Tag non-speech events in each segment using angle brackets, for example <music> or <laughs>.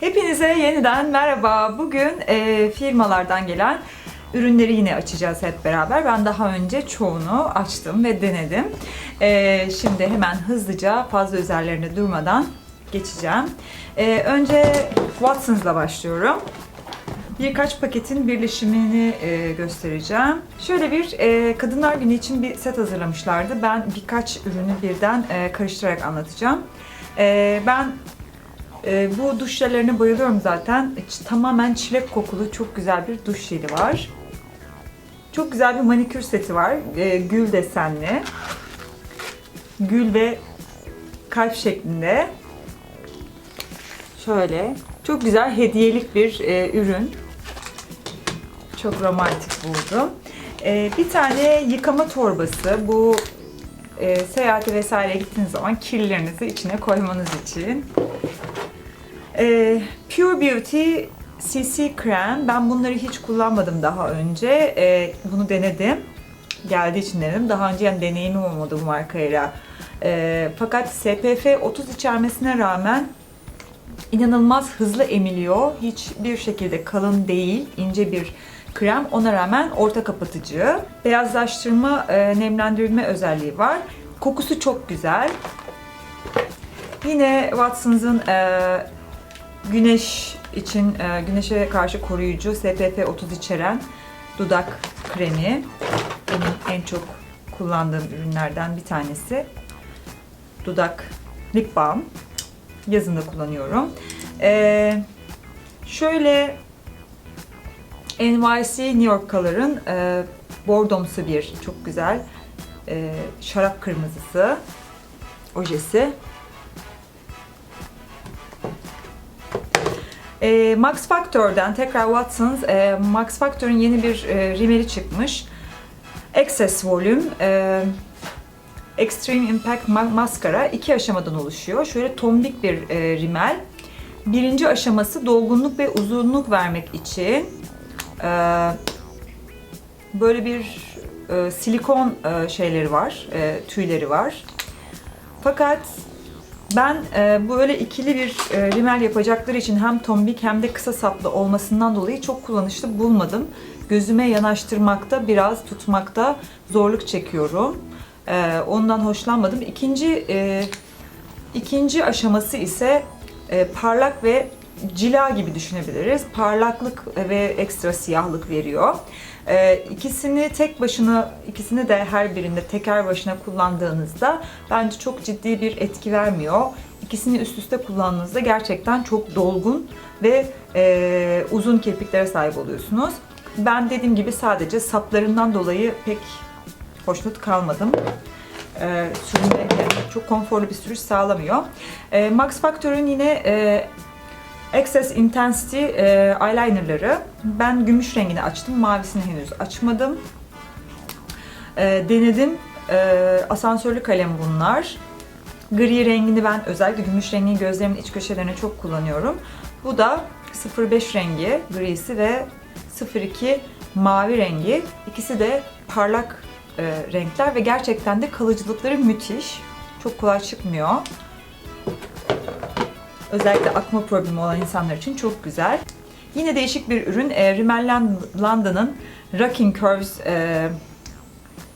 Hepinize yeniden merhaba. Bugün e, firmalardan gelen ürünleri yine açacağız hep beraber. Ben daha önce çoğunu açtım ve denedim. E, şimdi hemen hızlıca fazla üzerlerine durmadan geçeceğim. E, önce Watsons'la başlıyorum. Birkaç paketin birleşimini e, göstereceğim. Şöyle bir e, Kadınlar Günü için bir set hazırlamışlardı. Ben birkaç ürünü birden e, karıştırarak anlatacağım. E, ben e, bu duş jellerine bayılıyorum zaten. Tamamen çilek kokulu çok güzel bir duş jeli var. Çok güzel bir manikür seti var. E, gül desenli. Gül ve kalp şeklinde. Şöyle. Çok güzel hediyelik bir e, ürün. Çok romantik buldum. E, bir tane yıkama torbası. Bu e, seyahate vesaire gittiğiniz zaman kirlerinizi içine koymanız için. E, Pure Beauty CC krem. Ben bunları hiç kullanmadım daha önce. E, bunu denedim. Geldiği için denedim. Daha önce yani deneyimim olmadı bu markayla. E, fakat SPF 30 içermesine rağmen inanılmaz hızlı emiliyor. Hiçbir şekilde kalın değil, ince bir krem. Ona rağmen orta kapatıcı. Beyazlaştırma, e, nemlendirme özelliği var. Kokusu çok güzel. Yine Watsons'ın e, güneş için e, güneşe karşı koruyucu SPF 30 içeren dudak kremi. Benim en çok kullandığım ürünlerden bir tanesi. Dudak lip balm. Yazında kullanıyorum. Ee, şöyle NYC New York Color'ın e, bordomsu bir çok güzel e, şarap kırmızısı ojesi. E, Max Factor'dan tekrar Watsons e, Max Factor'ın yeni bir e, rimeli çıkmış. Excess Volume e, Extreme Impact Ma- Mascara iki aşamadan oluşuyor. Şöyle tombik bir e, rimel. Birinci aşaması dolgunluk ve uzunluk vermek için e, böyle bir e, silikon e, şeyleri var, e, tüyleri var. Fakat ben e, böyle ikili bir e, rimel yapacakları için hem tombik hem de kısa saplı olmasından dolayı çok kullanışlı bulmadım. Gözüme yanaştırmakta, biraz tutmakta zorluk çekiyorum. E, ondan hoşlanmadım. İkinci e, ikinci aşaması ise e, parlak ve cila gibi düşünebiliriz. Parlaklık ve ekstra siyahlık veriyor. E, ikisini tek başına, ikisini de her birinde teker başına kullandığınızda bence çok ciddi bir etki vermiyor. İkisini üst üste kullandığınızda gerçekten çok dolgun ve e, uzun kirpiklere sahip oluyorsunuz. Ben dediğim gibi sadece saplarından dolayı pek hoşnut kalmadım. E, sürünme çok konforlu bir sürüş sağlamıyor. E, Max Factor'ın yine e, Excess Intensity e, eyelinerları. Ben gümüş rengini açtım. Mavisini henüz açmadım. E, denedim. E, asansörlü kalem bunlar. Gri rengini ben özellikle gümüş rengini gözlerimin iç köşelerine çok kullanıyorum. Bu da 05 rengi grisi ve 02 mavi rengi. İkisi de parlak e, renkler ve gerçekten de kalıcılıkları müthiş. Çok kolay çıkmıyor. Özellikle akma problemi olan insanlar için çok güzel. Yine değişik bir ürün. E, Rimmel London'ın Rocking Curves e,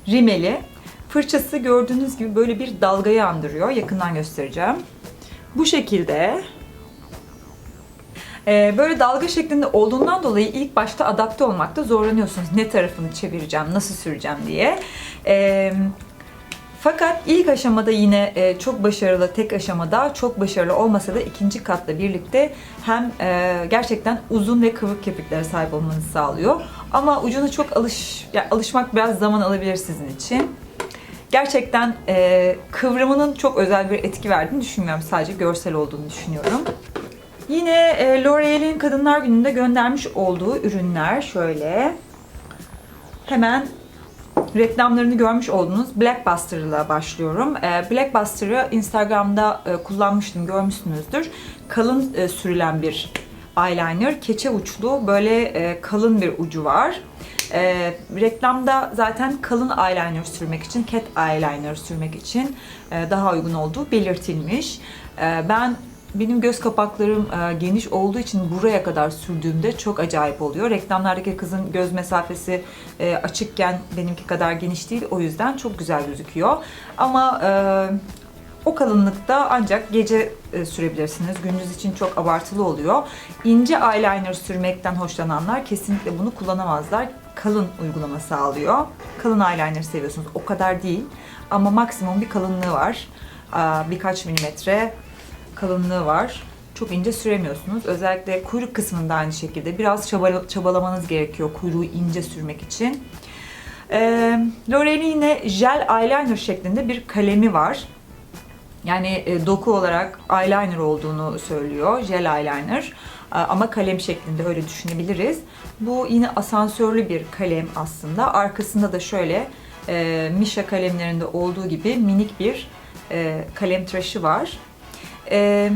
rimeli. Fırçası gördüğünüz gibi böyle bir dalgayı andırıyor. Yakından göstereceğim. Bu şekilde ee, böyle dalga şeklinde olduğundan dolayı ilk başta adapte olmakta zorlanıyorsunuz. Ne tarafını çevireceğim, nasıl süreceğim diye. Fakat ilk aşamada yine e, çok başarılı, tek aşamada çok başarılı olmasa da ikinci katla birlikte hem e, gerçekten uzun ve kıvırk kirpiklere sahip olmanızı sağlıyor. Ama ucuna çok alış, yani alışmak biraz zaman alabilir sizin için. Gerçekten e, kıvrımının çok özel bir etki verdiğini düşünmüyorum. Sadece görsel olduğunu düşünüyorum. Yine e, L'Oreal'in Kadınlar Günü'nde göndermiş olduğu ürünler şöyle. Hemen reklamlarını görmüş olduğunuz Blackbuster ile başlıyorum. E, Blackbuster'ı Instagram'da e, kullanmıştım, görmüşsünüzdür. Kalın e, sürülen bir eyeliner, keçe uçlu, böyle e, kalın bir ucu var. E, reklamda zaten kalın eyeliner sürmek için, cat eyeliner sürmek için e, daha uygun olduğu belirtilmiş. E, ben benim göz kapaklarım e, geniş olduğu için buraya kadar sürdüğümde çok acayip oluyor. Reklamlardaki kızın göz mesafesi e, açıkken benimki kadar geniş değil. O yüzden çok güzel gözüküyor. Ama e, o kalınlıkta ancak gece sürebilirsiniz. Gündüz için çok abartılı oluyor. İnce eyeliner sürmekten hoşlananlar kesinlikle bunu kullanamazlar. Kalın uygulama sağlıyor. Kalın eyeliner seviyorsunuz. O kadar değil. Ama maksimum bir kalınlığı var. Birkaç milimetre kalınlığı var. Çok ince süremiyorsunuz. Özellikle kuyruk kısmında aynı şekilde. Biraz çabala- çabalamanız gerekiyor kuyruğu ince sürmek için. Ee, L'Oreal'in yine jel eyeliner şeklinde bir kalemi var. Yani e, doku olarak eyeliner olduğunu söylüyor. Jel eyeliner. E, Ama kalem şeklinde öyle düşünebiliriz. Bu yine asansörlü bir kalem aslında. Arkasında da şöyle e, Misha kalemlerinde olduğu gibi minik bir e, kalem tıraşı var. E,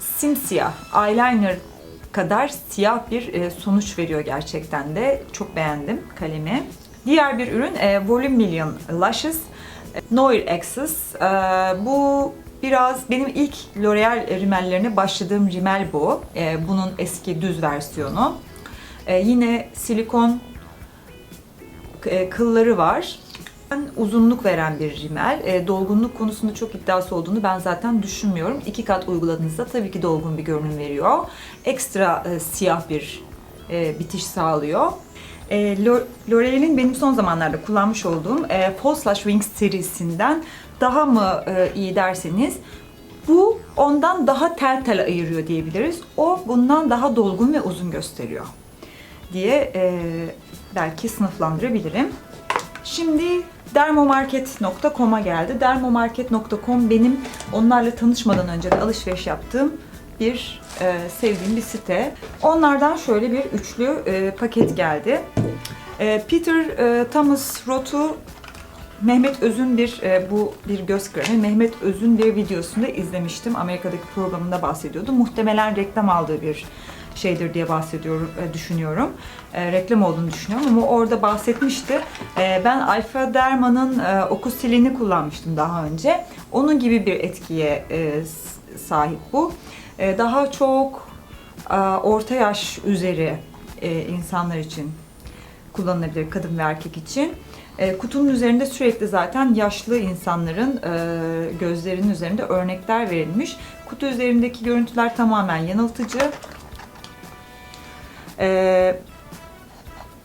simsiyah eyeliner kadar siyah bir e, sonuç veriyor gerçekten de. Çok beğendim kalemi. Diğer bir ürün e, Volume Million Lashes Noir Access. E, bu biraz benim ilk L'Oreal rimellerine başladığım rimel bu. E, bunun eski düz versiyonu. E, yine silikon e, kılları var. Uzunluk veren bir rimel. E, dolgunluk konusunda çok iddiası olduğunu ben zaten düşünmüyorum. İki kat uyguladığınızda tabii ki dolgun bir görünüm veriyor. Ekstra e, siyah bir e, bitiş sağlıyor. E, L'O- L'Oreal'in benim son zamanlarda kullanmış olduğum e, False Lash Wings serisinden daha mı e, iyi derseniz bu ondan daha tel tel ayırıyor diyebiliriz. O bundan daha dolgun ve uzun gösteriyor diye e, belki sınıflandırabilirim. Şimdi dermomarket.com'a geldi. Dermomarket.com benim onlarla tanışmadan önce de alışveriş yaptığım bir e, sevdiğim bir site. Onlardan şöyle bir üçlü e, paket geldi. E, Peter e, Thomas Roth'u Mehmet Öz'ün bir e, bu bir göz kremi. Mehmet Öz'ün bir videosunda izlemiştim. Amerika'daki programında bahsediyordu. Muhtemelen reklam aldığı bir şeydir diye bahsediyorum, e, düşünüyorum. E, reklam olduğunu düşünüyorum ama orada bahsetmişti. E, ben Alfa Derma'nın e, Okusilini kullanmıştım daha önce. Onun gibi bir etkiye e, sahip bu. Daha çok orta yaş üzeri insanlar için kullanılabilir kadın ve erkek için. Kutunun üzerinde sürekli zaten yaşlı insanların gözlerinin üzerinde örnekler verilmiş. Kutu üzerindeki görüntüler tamamen yanıltıcı.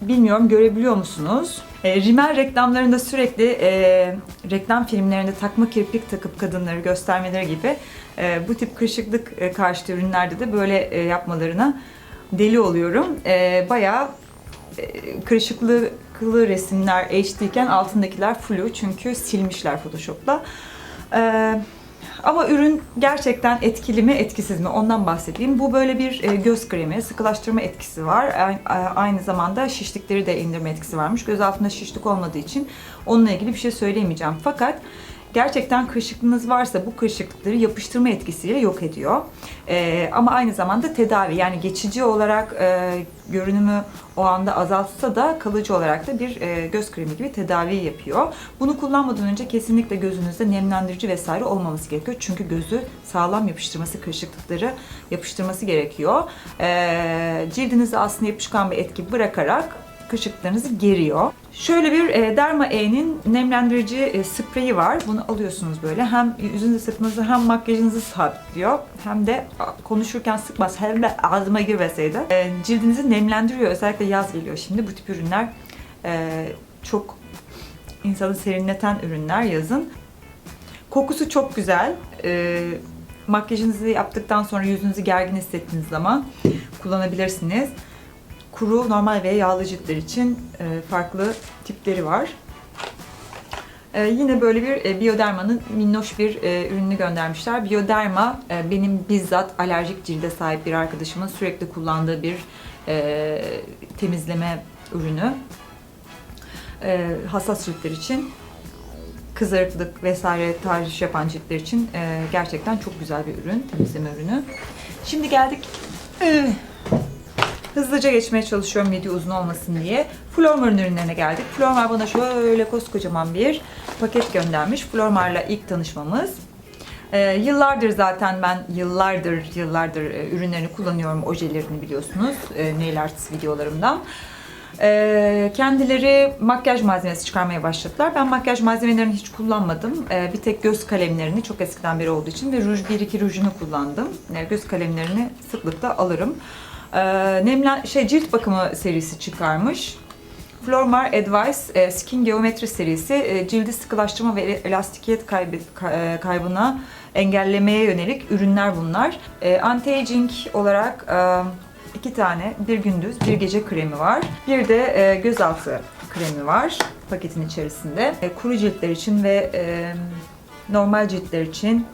Bilmiyorum görebiliyor musunuz? E, Rimmel reklamlarında sürekli e, reklam filmlerinde takma kirpik takıp kadınları göstermeleri gibi e, bu tip kırışıklık e, karşıtı ürünlerde de böyle e, yapmalarına deli oluyorum. E, bayağı e, kırışıklığı kılı resimler HD iken altındakiler flu çünkü silmişler Photoshop'la. Ee, ama ürün gerçekten etkili mi etkisiz mi ondan bahsedeyim. Bu böyle bir e, göz kremi, sıkılaştırma etkisi var. Aynı zamanda şişlikleri de indirme etkisi varmış. Göz altında şişlik olmadığı için onunla ilgili bir şey söyleyemeyeceğim. Fakat gerçekten kırışıklığınız varsa bu kırışıklıkları yapıştırma etkisiyle yok ediyor. Ee, ama aynı zamanda tedavi yani geçici olarak e, görünümü o anda azaltsa da kalıcı olarak da bir e, göz kremi gibi tedavi yapıyor. Bunu kullanmadan önce kesinlikle gözünüzde nemlendirici vesaire olmaması gerekiyor. Çünkü gözü sağlam yapıştırması, kırışıklıkları yapıştırması gerekiyor. Ee, cildinize aslında yapışkan bir etki bırakarak kırışıklıklarınızı geriyor. Şöyle bir e, Derma E'nin nemlendirici e, spreyi var. Bunu alıyorsunuz böyle. Hem yüzünüzü sıkmanızı hem makyajınızı sabitliyor. Hem de konuşurken sıkmaz. Hem de ağzıma girmeseydi. E, cildinizi nemlendiriyor. Özellikle yaz geliyor şimdi. Bu tip ürünler e, çok insanı serinleten ürünler yazın. Kokusu çok güzel. Makyajınızı yaptıktan sonra yüzünüzü gergin hissettiğiniz zaman kullanabilirsiniz kuru, normal ve yağlı ciltler için e, farklı tipleri var. E, yine böyle bir e, Bioderma'nın minnoş bir e, ürününü göndermişler. Bioderma e, benim bizzat alerjik cilde sahip bir arkadaşımın sürekli kullandığı bir e, temizleme ürünü. E, hassas ciltler için kızarıklık vesaire tahriş yapan ciltler için e, gerçekten çok güzel bir ürün, temizleme ürünü. Şimdi geldik e, Hızlıca geçmeye çalışıyorum video uzun olmasın diye. Flormar'ın ürünlerine geldik. Flormar bana şöyle koskocaman bir paket göndermiş. Flormar'la ilk tanışmamız. Ee, yıllardır zaten ben yıllardır yıllardır e, ürünlerini kullanıyorum ojelerini biliyorsunuz e, nail arts videolarımdan. Ee, kendileri makyaj malzemesi çıkarmaya başladılar. Ben makyaj malzemelerini hiç kullanmadım. Ee, bir tek göz kalemlerini çok eskiden beri olduğu için ve ruj 1-2 rujunu kullandım. Ee, göz kalemlerini sıklıkla alırım. Ee, nemlen şey cilt bakımı serisi çıkarmış. Flormar Advice e, Skin Geometry serisi e, cildi sıkılaştırma ve elastikiyet kaybı, ka- e, kaybına engellemeye yönelik ürünler bunlar. E, Anti-aging olarak e, iki tane bir gündüz bir gece kremi var. Bir de e, gözaltı kremi var paketin içerisinde. E, kuru ciltler için ve e, normal ciltler için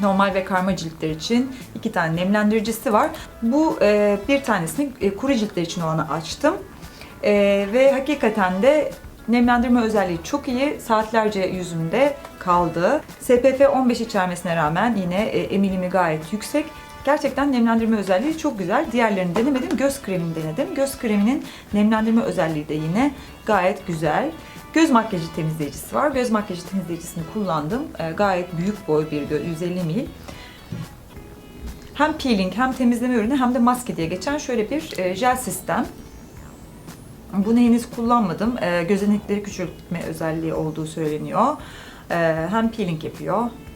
normal ve karma ciltler için iki tane nemlendiricisi var. Bu e, bir tanesini e, kuru ciltler için olanı açtım. Ee, ve hakikaten de nemlendirme özelliği çok iyi. Saatlerce yüzümde kaldı. SPF 15 içermesine rağmen yine e, emilimi gayet yüksek. Gerçekten nemlendirme özelliği çok güzel. Diğerlerini denemedim. Göz kremini denedim. Göz kreminin nemlendirme özelliği de yine gayet güzel. Göz makyajı temizleyicisi var. Göz makyajı temizleyicisini kullandım. Ee, gayet büyük boy bir gö- 150 mil. Hem peeling hem temizleme ürünü hem de maske diye geçen şöyle bir e, jel sistem. Bunu henüz kullanmadım. Ee, gözenekleri küçültme özelliği olduğu söyleniyor. Ee, hem peeling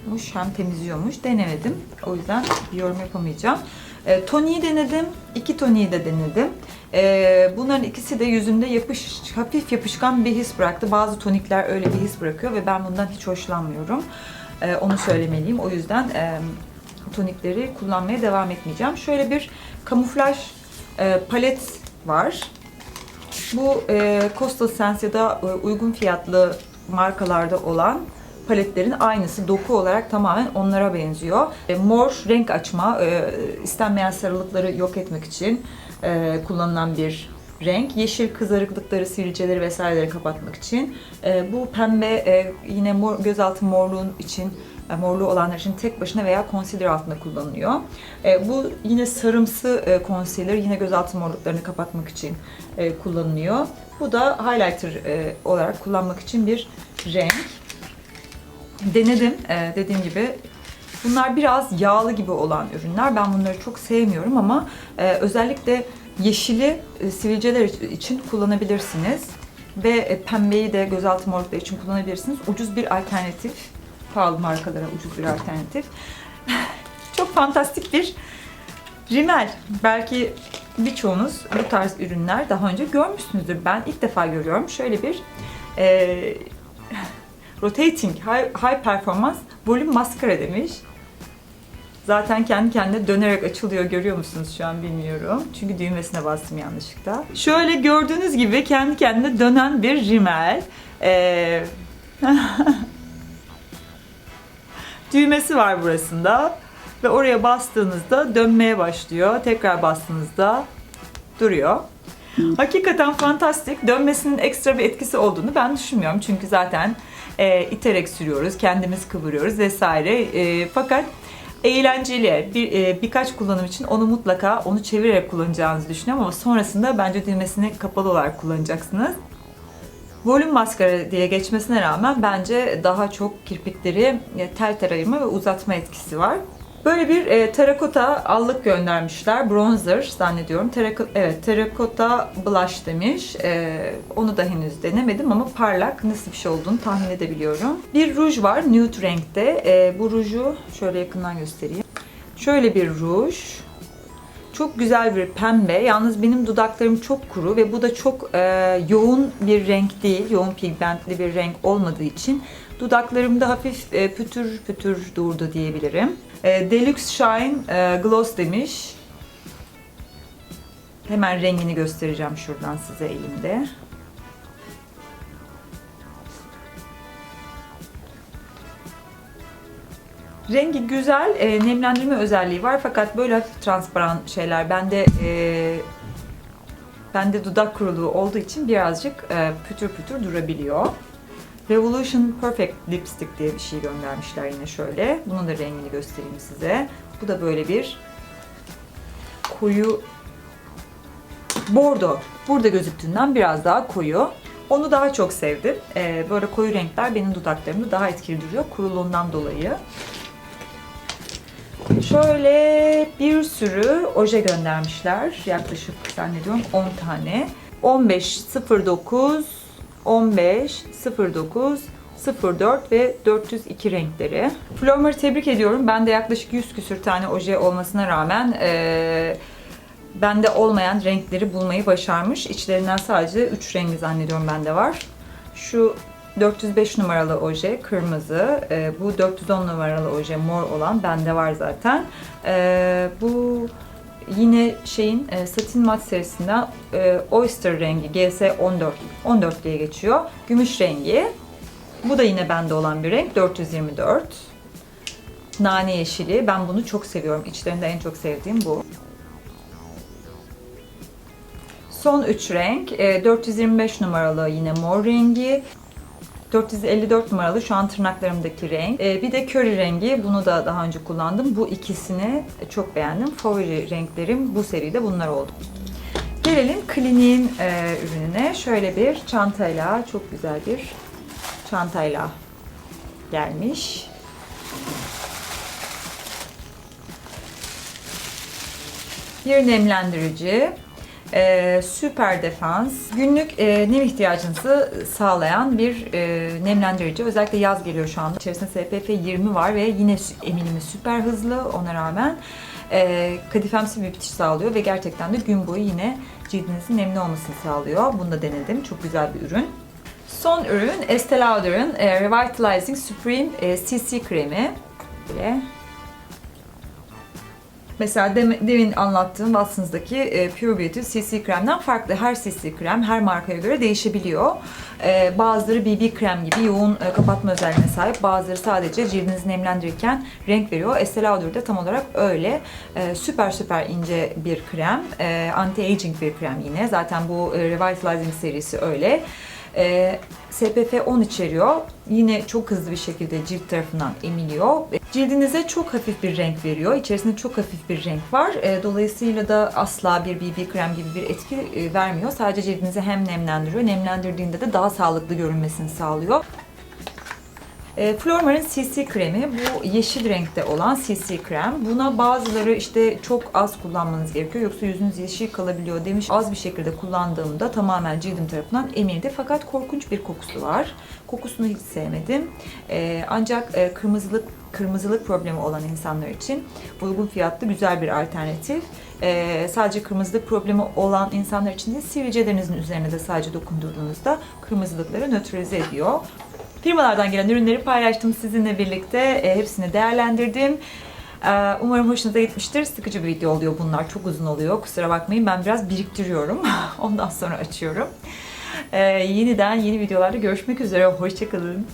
yapıyormuş hem temizliyormuş. Denemedim. O yüzden bir yorum yapamayacağım. Ee, toniği denedim. İki toniği de denedim. Ee, bunların ikisi de yüzümde yapış, hafif yapışkan bir his bıraktı. Bazı tonikler öyle bir his bırakıyor ve ben bundan hiç hoşlanmıyorum. Ee, onu söylemeliyim. O yüzden e, tonikleri kullanmaya devam etmeyeceğim. Şöyle bir kamuflaj e, palet var. Bu e, Coastal Sense ya da e, uygun fiyatlı markalarda olan paletlerin aynısı. Doku olarak tamamen onlara benziyor. E, mor renk açma, e, istenmeyen sarılıkları yok etmek için e, kullanılan bir renk. Yeşil kızarıklıkları, sivilceleri vesaireleri kapatmak için. E, bu pembe e, yine mor, gözaltı morluğun için e, morluğu olanlar için tek başına veya concealer altında kullanılıyor. E, bu yine sarımsı e, concealer, yine gözaltı morluklarını kapatmak için e, kullanılıyor. Bu da highlighter e, olarak kullanmak için bir renk. Denedim e, dediğim gibi. Bunlar biraz yağlı gibi olan ürünler. Ben bunları çok sevmiyorum ama e, özellikle yeşili e, sivilceler için kullanabilirsiniz. Ve e, pembeyi de gözaltı morlukları için kullanabilirsiniz. Ucuz bir alternatif. Pahalı markalara ucuz bir alternatif. <laughs> çok fantastik bir rimel. Belki birçoğunuz bu tarz ürünler daha önce görmüşsünüzdür. Ben ilk defa görüyorum. Şöyle bir e, rotating high, high performance volüm maskara demiş. Zaten kendi kendine dönerek açılıyor görüyor musunuz şu an bilmiyorum. Çünkü düğmesine bastım yanlışlıkla. Şöyle gördüğünüz gibi kendi kendine dönen bir rimel. Ee, <laughs> düğmesi var burasında. Ve oraya bastığınızda dönmeye başlıyor. Tekrar bastığınızda duruyor. Hakikaten fantastik. Dönmesinin ekstra bir etkisi olduğunu ben düşünmüyorum. Çünkü zaten e, iterek sürüyoruz, kendimiz kıvırıyoruz vesaire. E, fakat eğlenceli. Bir, e, birkaç kullanım için onu mutlaka onu çevirerek kullanacağınızı düşünüyorum ama sonrasında bence düğmesini kapalı olarak kullanacaksınız. Volüm maskara diye geçmesine rağmen bence daha çok kirpikleri e, tel tel ayırma ve uzatma etkisi var. Böyle bir e, terakota allık göndermişler. Bronzer zannediyorum. Terako evet, terakota blush demiş. E, onu da henüz denemedim ama parlak nasıl bir şey olduğunu tahmin edebiliyorum. Bir ruj var nude renkte. E, bu ruju şöyle yakından göstereyim. Şöyle bir ruj. Çok güzel bir pembe. Yalnız benim dudaklarım çok kuru ve bu da çok e, yoğun bir renk değil. Yoğun pigmentli bir renk olmadığı için dudaklarımda hafif e, pütür pütür durdu diyebilirim. E, Deluxe Shine e, Gloss demiş. Hemen rengini göstereceğim şuradan size elimde. Rengi güzel, e, nemlendirme özelliği var fakat böyle hafif transparan şeyler bende e, bende dudak kuruluğu olduğu için birazcık e, pütür pütür durabiliyor. Revolution Perfect Lipstick diye bir şey göndermişler yine şöyle. Bunun da rengini göstereyim size. Bu da böyle bir koyu bordo. Burada gözüktüğünden biraz daha koyu. Onu daha çok sevdim. Ee, böyle koyu renkler benim dudaklarımda daha etkili duruyor kuruluğundan dolayı. Şöyle bir sürü oje göndermişler. Yaklaşık zannediyorum 10 tane. 15 09 15 09 04 ve 402 renkleri. Flormar'ı tebrik ediyorum. Ben de yaklaşık 100 küsür tane oje olmasına rağmen eee bende olmayan renkleri bulmayı başarmış. İçlerinden sadece 3 rengi zannediyorum bende var. Şu 405 numaralı oje kırmızı, e, bu 410 numaralı oje mor olan bende var zaten. E, bu yine şeyin e, satin mat serisinden e, oyster rengi GS 14 14 diye geçiyor. Gümüş rengi. Bu da yine bende olan bir renk 424. Nane yeşili. Ben bunu çok seviyorum. İçlerinde en çok sevdiğim bu. Son 3 renk. e, 425 numaralı yine mor rengi. 454 numaralı şu an tırnaklarımdaki renk. E, bir de köri rengi. Bunu da daha önce kullandım. Bu ikisini çok beğendim. Favori renklerim bu seride bunlar oldu. Gelelim kliniğin e, ürününe. Şöyle bir çantayla, çok güzel bir çantayla gelmiş. Bir nemlendirici, e, süper defans, günlük e, nem ihtiyacınızı sağlayan bir e, nemlendirici. Özellikle yaz geliyor şu anda. İçerisinde SPF 20 var ve yine emilimi süper hızlı ona rağmen e, kadifemsi bir bitiş sağlıyor ve gerçekten de gün boyu yine cildinizin nemli olmasını sağlıyor. Bunu da denedim. Çok güzel bir ürün. Son ürün Estee Lauder'ın e, Revitalizing Supreme e, CC kremi. Böyle Mesela dem- demin anlattığım Watsons'daki e, Pure Beauty CC kremden farklı. Her CC krem her markaya göre değişebiliyor. E, bazıları BB krem gibi yoğun e, kapatma özelliğine sahip. Bazıları sadece cildinizi nemlendirirken renk veriyor. Estee Lauder de tam olarak öyle. E, süper süper ince bir krem. Anti-aging bir krem yine. Zaten bu Revitalizing serisi öyle. E, SPF 10 içeriyor. Yine çok hızlı bir şekilde cilt tarafından emiliyor. Cildinize çok hafif bir renk veriyor. İçerisinde çok hafif bir renk var. E, Dolayısıyla da asla bir BB krem gibi bir etki e, vermiyor. Sadece cildinizi hem nemlendiriyor. Nemlendirdiğinde de daha sağlıklı görünmesini sağlıyor. E, Flormar'ın CC kremi bu yeşil renkte olan CC krem. Buna bazıları işte çok az kullanmanız gerekiyor yoksa yüzünüz yeşil kalabiliyor demiş. Az bir şekilde kullandığımda tamamen cildim tarafından emildi fakat korkunç bir kokusu var. Kokusunu hiç sevmedim. E, ancak e, kırmızılık kırmızılık problemi olan insanlar için uygun fiyatlı güzel bir alternatif. E, sadece kırmızılık problemi olan insanlar için de sivilcelerinizin üzerine de sadece dokundurduğunuzda kırmızılıkları nötralize ediyor. Firmalardan gelen ürünleri paylaştım sizinle birlikte. E, hepsini değerlendirdim. E, umarım hoşunuza gitmiştir. Sıkıcı bir video oluyor bunlar. Çok uzun oluyor. Kusura bakmayın. Ben biraz biriktiriyorum. <laughs> Ondan sonra açıyorum. E, yeniden yeni videolarda görüşmek üzere. Hoşçakalın.